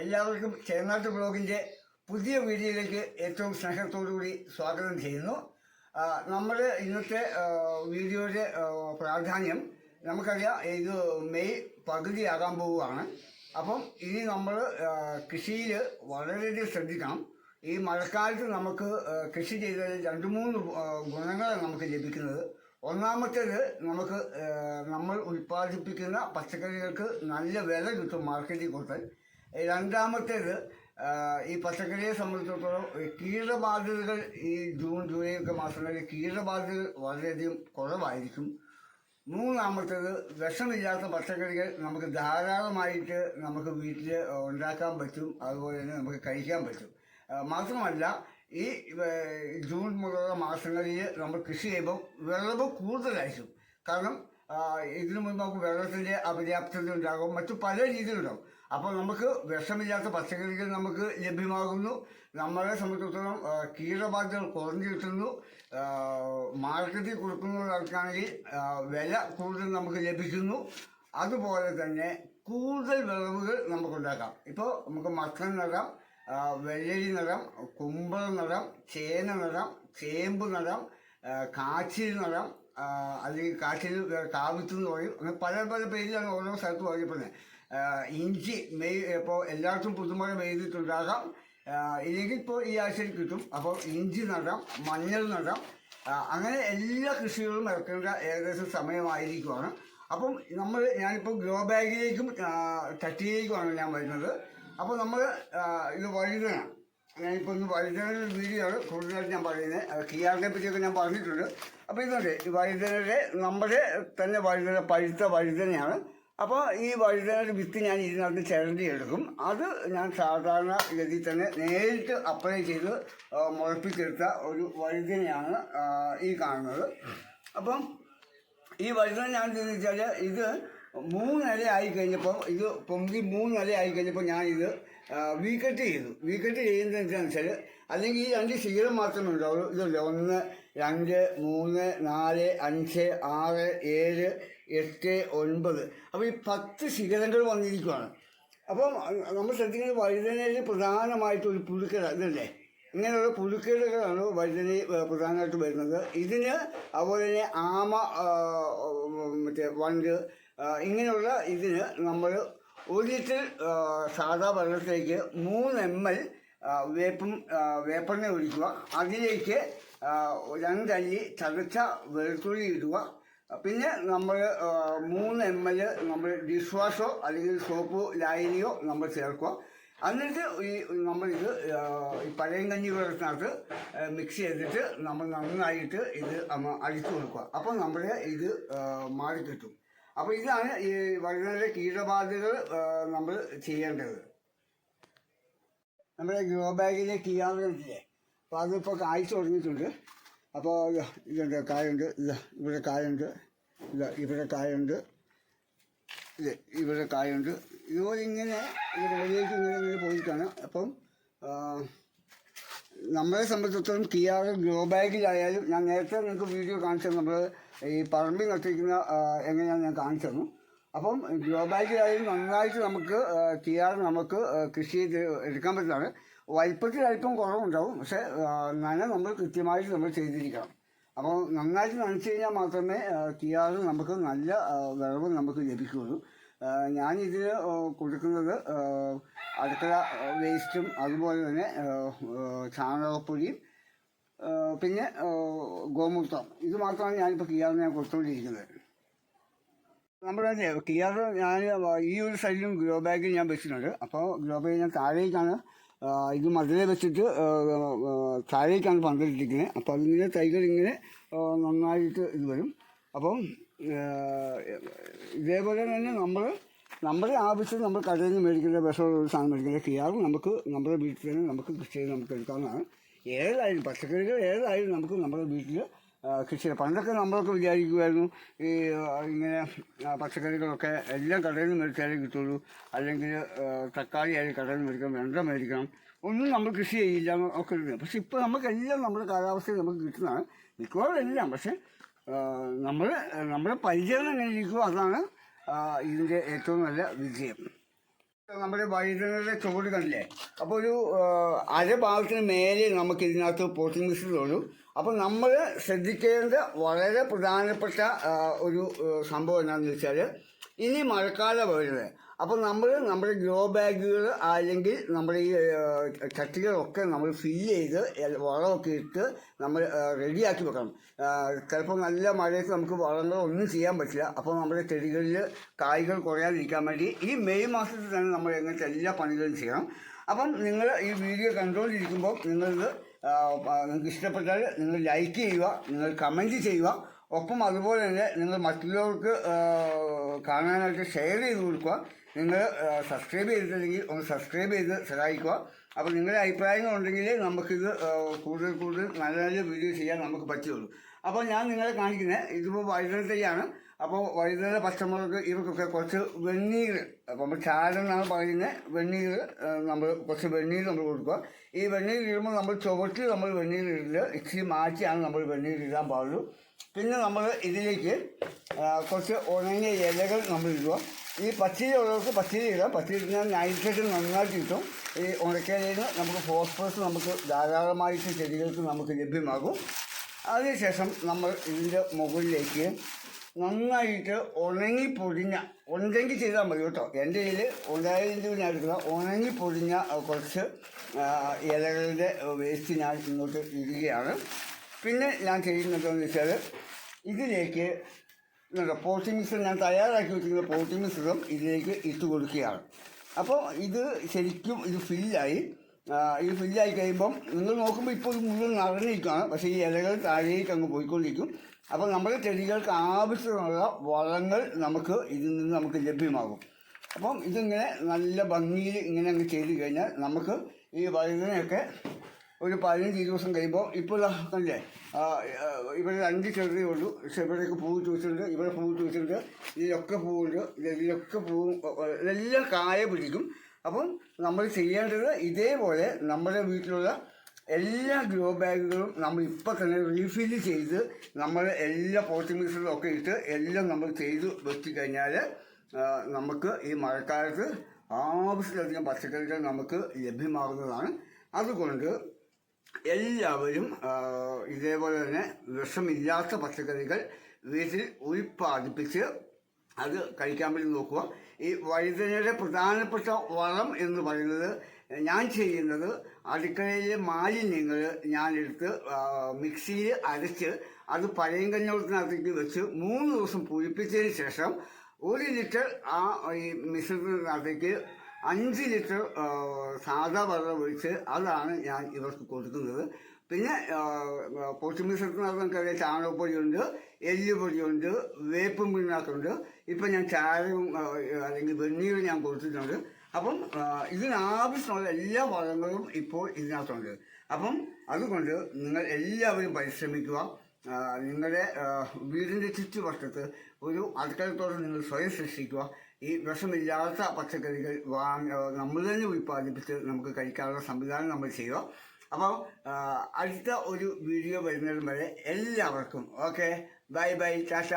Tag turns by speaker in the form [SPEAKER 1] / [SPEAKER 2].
[SPEAKER 1] എല്ലാവർക്കും ചേന്നാട്ട് ബ്ലോഗിന്റെ പുതിയ വീഡിയോയിലേക്ക് ഏറ്റവും സ്നേഹത്തോടുകൂടി സ്വാഗതം ചെയ്യുന്നു. നമ്മൾ ഇന്നത്തെ വീഡിയോയുടെ പ്രാധാന്യം നമുക്കറിയാം ഇത് മെയ് പകുതിയാകാൻ പോവുകയാണ്. അപ്പം ഇനി നമ്മൾ കൃഷിയിൽ വളരെയധികം ശ്രദ്ധിക്കണം. ഈ മഴക്കാലത്ത് നമുക്ക് കൃഷി ചെയ്താൽ രണ്ട് മൂന്ന് ഗുണങ്ങളാണ് നമുക്ക് ലഭിക്കുന്നത്. ഒന്നാമത്തേത് നമുക്ക് നമ്മൾ ഉൽപ്പാദിപ്പിക്കുന്ന പച്ചക്കറികൾക്ക് നല്ല വില കിട്ടും മാർക്കറ്റിൽ കൊടുത്താൽ. രണ്ടാമത്തേത് ഈ പച്ചക്കറിയെ സംബന്ധിച്ചിടത്തോളം കീടബാധിതകൾ ഈ ജൂൺ ജൂലൈ ഒക്കെ മാസങ്ങളിൽ കീടബാധിതകൾ വളരെയധികം കുറവായിരിക്കും. മൂന്നാമത്തേത് വിഷമില്ലാത്ത പച്ചക്കറികൾ നമുക്ക് ധാരാളമായിട്ട് നമുക്ക് വീട്ടിൽ ഉണ്ടാക്കാൻ പറ്റും. അതുപോലെ തന്നെ നമുക്ക് കഴിക്കാൻ പറ്റും. മാത്രമല്ല ഈ ജൂൺ മുതലുള്ള മാസങ്ങളിൽ നമ്മൾ കൃഷി ചെയ്യുമ്പോൾ വിളവ് കൂടുതലായിരിക്കും. കാരണം ഇതിനു മുമ്പ് നമുക്ക് വെള്ളത്തിന്റെ അപര്യാപ്തത ഉണ്ടാകും. മറ്റു പല രീതിയിലുണ്ടാകും. അപ്പോൾ നമുക്ക് വിഷമില്ലാത്ത പച്ചക്കറികൾ നമുക്ക് ലഭ്യമാകുന്നു. നമ്മളെ സംബന്ധിച്ചിടത്തോളം കീടബാധകൾ കുറഞ്ഞു കിട്ടുന്നു. മാർക്കറ്റിൽ കൊടുക്കുന്നവർക്കാണെങ്കിൽ വില കൂടുതൽ നമുക്ക് ലഭിക്കുന്നു. അതുപോലെ തന്നെ കൂടുതൽ വിളവുകൾ നമുക്കുണ്ടാക്കാം. ഇപ്പോൾ നമുക്ക് മത്തൻ നടാം വെള്ളരി നടാം കുമ്പളം നടാം ചേന നടാം ചേമ്പ് നടാം കാച്ചിൽ നടാം അല്ലെങ്കിൽ കാച്ചിൽ കാവിത്ത് എന്ന് പറയും. അങ്ങനെ പല പല പേരിലാണ് ഓരോ സ്ഥലത്ത് പറയപ്പെടുന്നത് ആ, ഇഞ്ചി മെയ് ഇപ്പോൾ എല്ലാവർക്കും പുതുമഴ പെയ്തിട്ടുണ്ടാകാം. ഇല്ലെങ്കിൽ ഇപ്പോൾ ഈ ആഴ്ചയിൽ കിട്ടും. അപ്പോൾ ഇഞ്ചി നടാം മഞ്ഞൾ നടാം അങ്ങനെ എല്ലാ കൃഷികളും ഇറക്കേണ്ട ഏകദേശം സമയമായിരിക്കുവാണ്. അപ്പം നമ്മൾ ഞാനിപ്പോൾ ഗ്രോ ബാഗിലേക്കും ചട്ടിയിലേക്കുമാണ് ഞാൻ വരുന്നത്. അപ്പോൾ നമ്മൾ ഇത് വഴുതന. ഞാനിപ്പോൾ ഒന്ന് വഴുതനയുടെ വീഡിയോ ആണ് കൂടുതലായിട്ട് ഞാൻ പറയുന്നത്. കിയാറിനെ പറ്റിയൊക്കെ ഞാൻ പറഞ്ഞിട്ടുണ്ട്. അപ്പോൾ ഇതുണ്ട് വഴുതനയുടെ നമ്മുടെ തന്നെ വഴുതന പഴുത്ത വഴുതനയാണ്. അപ്പോൾ ഈ വഴുതനയുടെ വിത്ത് ഞാൻ ഇതിനകത്ത് ചിരണ്ടി എടുക്കും. അത് ഞാൻ സാധാരണ ഗതിയിൽ തന്നെ നേരിട്ട് അപ്ലൈ ചെയ്ത് മുഴപ്പിച്ചെടുത്ത ഒരു വഴുതനയാണ് ഈ കാണുന്നത്. അപ്പം ഈ വഴുതന ഞാൻ എന്താണെന്ന് വെച്ചാൽ ഇത് മൂന്നില ആയി കഴിഞ്ഞപ്പോൾ ഇത് പൊങ്കി മൂന്നില ആയി കഴിഞ്ഞപ്പോൾ ഞാൻ ഇത് വീക്കട്ട് ചെയ്തു. വീക്കറ്റ് ചെയ്യുന്നതെന്ന് വെച്ചാൽ അല്ലെങ്കിൽ ഈ രണ്ട് ശീലം മാത്രമേ ഉണ്ടാവുള്ളൂ. ഇതുണ്ട് ഒന്ന് രണ്ട് മൂന്ന് നാല് അഞ്ച് ആറ് ഏഴ് എട്ട് ഒൻപത്. അപ്പോൾ ഈ പത്ത് ശിഖരങ്ങൾ വന്നിരിക്കുകയാണ് അപ്പം നമ്മൾ ശ്രദ്ധിക്കുന്നത് വഴുതനയിൽ പ്രധാനമായിട്ട് ഒരു പുതുക്കൽ ഇതല്ലേ? ഇങ്ങനെയുള്ള പുതുക്കേടുകളാണ് വഴുതന പ്രധാനമായിട്ട് വരുന്നത്. ഇതിന് അതുപോലെ തന്നെ ആമ മറ്റേ വണ്ട് ഇങ്ങനെയുള്ള ഇതിന് നമ്മൾ ഒരു ലിറ്റർ സാധാ വെള്ളത്തിലേക്ക് മൂന്ന് എം എൽ വേപ്പും വേപ്പെണ്ണ ഒഴിക്കുക. അതിലേക്ക് രണ്ടല്ലി ചതച്ച വെളുത്തുള്ളി ഇടുക. പിന്നെ നമ്മൾ മൂന്ന് എം എൽ നമ്മൾ ഡിഷ് വാഷോ അല്ലെങ്കിൽ സോപ്പ് ലായനിയോ നമ്മൾ ചേർക്കുക. എന്നിട്ട് ഈ നമ്മളിത് ഈ പഴയ കഞ്ഞി വെള്ളത്തിനകത്ത് മിക്സ് ചെയ്തിട്ട് നമ്മൾ നന്നായിട്ട് ഇത് അടിച്ചു കൊടുക്കുക. അപ്പോൾ നമ്മുടെ ഇത് മാറി കിട്ടും അപ്പോൾ ഇതാണ് ഈ വളരെ കീടബാധകൾ നമ്മൾ ചെയ്യേണ്ടത്. നമ്മുടെ ഗ്രോ ബാഗിലെ കീയാറില്ലേ അപ്പോൾ അതിപ്പോൾ കായ്ച്ചു തുടങ്ങിയിട്ടുണ്ട്. അപ്പോൾ ഇതുണ്ട് കായുണ്ട് ഇത് ഇവിടെ കായുണ്ട് ഇത് ഇവിടെ കായുണ്ട് ഇത് ഇവിടെ കായുണ്ട് ഇതുപോലെ ഇങ്ങനെ ഇത് വെള്ളിയേക്ക് ഇങ്ങനെ ഇങ്ങനെ പോയിട്ടാണ് അപ്പം നമ്മളെ സംബന്ധിച്ചിടത്തോളം കിയാറ് ഗ്രോ ബാഗിലായാലും ഞാൻ നേരത്തെ നിങ്ങൾക്ക് വീഡിയോ കാണിച്ചത് നമ്മൾ ഈ പറമ്പിൽ നട്ടിരിക്കുന്ന എങ്ങനെയാണ് ഞാൻ കാണിച്ചു തന്നു. അപ്പം ഗ്രോ ബാഗിലായാലും നന്നായിട്ട് നമുക്ക് കിയാർ നമുക്ക് കൃഷി എടുക്കാൻ പറ്റുന്നതാണ്. വലിപ്പത്തിൽ അല്പം കുറവുണ്ടാവും. പക്ഷേ നന നമ്മൾ കൃത്യമായിട്ട് നമ്മൾ ചെയ്തിരിക്കണം. അപ്പോൾ നന്നായിട്ട് നനച്ചു കഴിഞ്ഞാൽ മാത്രമേ കിയാറ് നമുക്ക് നല്ല വിളവ് നമുക്ക് ലഭിക്കുകയുള്ളൂ. ഞാനിതിന് കൊടുക്കുന്നത് അടുക്കള വേസ്റ്റും അതുപോലെ തന്നെ ചാണകപ്പൊടിയും പിന്നെ ഗോമൂത്രം. ഇത് മാത്രമാണ് ഞാനിപ്പോൾ കിയാറിന് ഞാൻ കൊടുത്തുകൊണ്ടിരിക്കുന്നത് നമ്മുടെ കിയാർ ഞാൻ ഈ ഒരു സൈഡിലും ഗ്രോ ബാഗിൽ ഞാൻ വെച്ചിട്ടുണ്ട്. അപ്പോൾ ഗ്രോ ബാഗ് ഞാൻ താഴേക്കാണ് ഇത് മതിലെ വെച്ചിട്ട് താഴേക്കാണ് പന്തലിട്ടിരിക്കുന്നത് അപ്പോൾ അതിങ്ങനെ തൈകൾ ഇങ്ങനെ നന്നായിട്ട് ഇത് വരും. അപ്പം ഇതേപോലെ തന്നെ നമ്മൾ നമ്മുടെ ആവശ്യം നമ്മൾ കടയിൽ നിന്ന് മേടിക്കുന്ന വിഷമുള്ള ഒരു സാധനം മേടിക്കുന്ന കിയാറും നമുക്ക് നമ്മുടെ വീട്ടിൽ തന്നെ നമുക്ക് കൃഷി ചെയ്ത് നമുക്ക് എടുക്കാവുന്നതാണ്. ഏതായാലും പച്ചക്കറികൾ ഏതായാലും നമുക്ക് നമ്മുടെ വീട്ടിൽ കൃഷി പണ്ടൊക്കെ നമ്മളൊക്കെ വിചാരിക്കുമായിരുന്നു ഈ ഇങ്ങനെ പച്ചക്കറികളൊക്കെ എല്ലാം കടയിൽ നിന്ന് മേടിച്ചാലേ കിട്ടുള്ളൂ. അല്ലെങ്കിൽ തക്കാളി ആയാലും കടയിൽ നിന്ന് മേടിക്കണം വെണ്ട മേടിക്കണം ഒന്നും നമ്മൾ കൃഷി ചെയ്യില്ല ഒക്കെ പക്ഷെ ഇപ്പോൾ നമുക്കെല്ലാം നമ്മുടെ കാലാവസ്ഥയിൽ നമുക്ക് കിട്ടുന്നതാണ് മിക്കവാറും എല്ലാം. പക്ഷേ നമ്മൾ നമ്മുടെ പരിചരണം എങ്ങനെ ഇരിക്കുമോ അതാണ് ഇതിന്റെ ഏറ്റവും നല്ല വിജയം. നമ്മുടെ വഴുതനയുടെ ചുവട് കണ്ടില്ലേ? അപ്പോൾ ഒരു അരഭാഗത്തിന് മേലെ നമുക്ക് ഇതിനകത്ത് പ്രോട്ടീൻ മിശ്രിതമുള്ളൂ അപ്പോൾ നമ്മൾ ശ്രദ്ധിക്കേണ്ട വളരെ പ്രധാനപ്പെട്ട ഒരു സംഭവം എന്താണെന്ന് വെച്ചാൽ ഇനി മഴക്കാലം വരുന്നത്. അപ്പം നമ്മൾ നമ്മുടെ ഗ്രോ ബാഗുകൾ അല്ലെങ്കിൽ നമ്മുടെ ഈ ചട്ടികളൊക്കെ നമ്മൾ ഫില്ല് ചെയ്ത് വളമൊക്കെ ഇട്ട് നമ്മൾ റെഡിയാക്കി വെക്കണം. ചിലപ്പോൾ നല്ല മഴയത്ത് നമുക്ക് വളങ്ങളൊന്നും ചെയ്യാൻ പറ്റില്ല. അപ്പോൾ നമ്മുടെ ചെടികളിൽ കായ്കൾ കുറയാതിരിക്കാൻ വേണ്ടി ഈ മെയ് മാസത്തിൽ തന്നെ നമ്മൾ എങ്ങനത്തെ എല്ലാ പണികളും ചെയ്യണം. അപ്പം നിങ്ങൾ ഈ വീഡിയോ കണ്ടുകൊണ്ടിരിക്കുമ്പോൾ നിങ്ങളിത് നിങ്ങൾക്ക് ഇഷ്ടപ്പെട്ടാൽ നിങ്ങൾ ലൈക്ക് ചെയ്യുക നിങ്ങൾ കമന്റ് ചെയ്യുക. ഒപ്പം അതുപോലെ തന്നെ നിങ്ങൾ മറ്റുള്ളവർക്ക് കാണാനായിട്ട് ഷെയർ ചെയ്ത് കൊടുക്കുക. നിങ്ങൾ സബ്സ്ക്രൈബ് ചെയ്തിട്ടില്ലെങ്കിൽ ഒന്ന് സബ്സ്ക്രൈബ് ചെയ്ത് സഹായിക്കുക. അപ്പോൾ നിങ്ങളുടെ അഭിപ്രായങ്ങളുണ്ടെങ്കിൽ നമുക്കിത് കൂടുതൽ കൂടുതൽ നല്ല നല്ല വീഡിയോ ചെയ്യാൻ നമുക്ക് പറ്റുള്ളൂ. അപ്പോൾ ഞാൻ നിങ്ങളെ കാണിക്കുന്നത് ഇതിപ്പോൾ തൈയാണ് അപ്പോൾ വഴുതന പച്ചമുളക് ഇവർക്കൊക്കെ കുറച്ച് വെണ്ണീർ അപ്പം ചാരം എന്നാണ് പറയുന്നത് വെണ്ണീർ നമ്മൾ കുറച്ച് വെണ്ണീർ നമ്മൾ കൊടുക്കുക. ഈ വെണ്ണീർ ഇടുമ്പോൾ നമ്മൾ ചുവട്ടിൽ നമ്മൾ വെണ്ണീർ ഇടില്ല ഇച്ചിരി മാറ്റിയാണ് നമ്മൾ വെണ്ണീർ ഇടാൻ പാടുള്ളൂ. പിന്നെ നമ്മൾ ഇതിലേക്ക് കുറച്ച് ഉണങ്ങിയ ഇലകൾ നമ്മൾ ഇടുക. ഈ പച്ചരി ഉള്ളവർക്ക് പച്ചരി ഇടാം. പച്ചരി ഇടുന്ന നൈട്രജൻ നന്നായിട്ട് കിട്ടും. ഈ ഉണക്കയിലിന് നമുക്ക് ഫോസ്ഫറസ് നമുക്ക് ധാരാളമായിട്ട് ചെടികൾക്ക് നമുക്ക് ലഭ്യമാകും. അതിനുശേഷം നമ്മൾ ഇതിന്റെ മുകളിലേക്ക് നന്നായിട്ട് ഉണങ്ങി പൊടിഞ്ഞ ഉണ്ടെങ്കിൽ ചെയ്താൽ മതി കേട്ടോ. എന്റെ കയ്യിൽ ഉണ്ടായതിന്റെ ഞാൻ എടുക്കുന്ന ഉണങ്ങി പൊടിഞ്ഞ കുറച്ച് ഇലകളുടെ വേസ്റ്റ് ഞാൻ ഇങ്ങോട്ട് ഇടുകയാണ്. പിന്നെ ഞാൻ ചെയ്യുന്നതെന്ന് വെച്ചാൽ ഇതിലേക്ക് പോട്ടി മിശ്രം ഞാൻ തയ്യാറാക്കി വെച്ചിരിക്കുന്ന പോട്ടി ഇതിലേക്ക് ഇട്ട് കൊടുക്കുകയാണ്. അപ്പോൾ ഇത് ശരിക്കും ഇത് ഫില്ലായി ഇത് ഫില്ലായി കഴിയുമ്പം നിങ്ങൾ നോക്കുമ്പോൾ ഇപ്പോൾ ഇത് മുഴുവൻ നിറഞ്ഞിരിക്കുകയാണ് പക്ഷേ ഈ ഇലകൾ താഴേക്ക് അങ്ങ് പോയിക്കൊണ്ടിരിക്കും. അപ്പോൾ നമ്മുടെ ചെടികൾക്ക് ആവശ്യമുള്ള വളങ്ങൾ നമുക്ക് ഇതിൽ നിന്ന് നമുക്ക് ലഭ്യമാകും. അപ്പം ഇതിങ്ങനെ നല്ല ഭംഗിയിൽ ഇങ്ങനെ അങ്ങ് ചെയ്ത് കഴിഞ്ഞാൽ നമുക്ക് ഈ വഴുതനയൊക്കെ ഒരു പതിനഞ്ച് ദിവസം കഴിയുമ്പോൾ ഇപ്പോൾ കണ്ടില്ലേ? ഇവിടെ രണ്ട് ചെറിയേ ഉള്ളൂ. പക്ഷെ ഇവിടെയൊക്കെ പൂവ് ചോദിച്ചിട്ടുണ്ട്. ഇവിടെ പൂവ് ചോദിച്ചിട്ടുണ്ട്. ഇതിലൊക്കെ പൂവുണ്ട്. ഇതിലൊക്കെ പൂവും ഇതെല്ലാം കായ പിടിക്കും. അപ്പം നമ്മൾ ചെയ്യേണ്ടത് ഇതേപോലെ നമ്മുടെ വീട്ടിലുള്ള എല്ലാ ഗ്രോ ബാഗുകളും നമ്മൾ ഇപ്പോൾ തന്നെ റീഫില്ല് ചെയ്ത് നമ്മൾ എല്ലാ പോട്ടിംഗ് മിക്സറും ഒക്കെ ഇട്ട് എല്ലാം നമ്മൾ ചെയ്ത് വെച്ച് കഴിഞ്ഞാൽ നമുക്ക് ഈ മഴക്കാലത്ത് ആവശ്യത്തിലധികം പച്ചക്കറികൾ നമുക്ക് ലഭ്യമാകുന്നതാണ്. അതുകൊണ്ട് എല്ലാവരും ഇതേപോലെ തന്നെ വിഷമില്ലാത്ത പച്ചക്കറികൾ വീട്ടിൽ ഉൽപ്പാദിപ്പിച്ച് അത് കഴിക്കാൻ വേണ്ടി നോക്കുക. ഈ വഴുതനയുടെ പ്രധാനപ്പെട്ട വളം എന്ന് പറയുന്നത് ഞാൻ ചെയ്യുന്നത് അടുക്കളയിലെ മാലിന്യങ്ങൾ ഞാനെടുത്ത് മിക്സിയിൽ അരച്ച് അത് പഴയങ്കഞ്ഞോളത്തിനകത്തേക്ക് വെച്ച് മൂന്ന് ദിവസം പുളിപ്പിച്ചതിന് ശേഷം ഒരു ലിറ്റർ ആ ഈ മിശ്രിതത്തിനകത്തേക്ക് അഞ്ച് ലിറ്റർ സാധാ വെള്ളം ഒഴിച്ച് അതാണ് ഞാൻ ഇവർക്ക് കൊടുക്കുന്നത്. പിന്നെ പൊട്ടുമിശ്രത്തിനകത്ത് നമുക്കറിയാം ചാണകപ്പൊടിയുണ്ട് എല്ലുപൊടിയുണ്ട് വേപ്പും പിണ്ണാക്കുണ്ട്. ഇപ്പം ഞാൻ ചാരവും അല്ലെങ്കിൽ വെണ്ണീരും ഞാൻ കൊടുത്തിട്ടുണ്ട്. അപ്പം ഇതിനാവശ്യമുള്ള എല്ലാ വളങ്ങളും ഇപ്പോൾ ഇതിനകത്തുണ്ട്. അപ്പം അതുകൊണ്ട് നിങ്ങൾ എല്ലാവരും പരിശ്രമിക്കുക. നിങ്ങളുടെ വീടിന്റെ ചുറ്റുവട്ടത്ത് ഒരു അടുക്കളത്തോടെ നിങ്ങൾ സ്വയം സൃഷ്ടിക്കുക. ഈ വിഷമില്ലാത്ത പച്ചക്കറികൾ വാങ്ങി നമ്മൾ തന്നെ ഉൽപ്പാദിപ്പിച്ച് നമുക്ക് കഴിക്കാനുള്ള സംവിധാനം നമ്മൾ ചെയ്യുക. അപ്പോൾ അടുത്ത ഒരു വീഡിയോ വരുന്നതും വരെ എല്ലാവർക്കും ഓക്കെ? Bye bye Tata.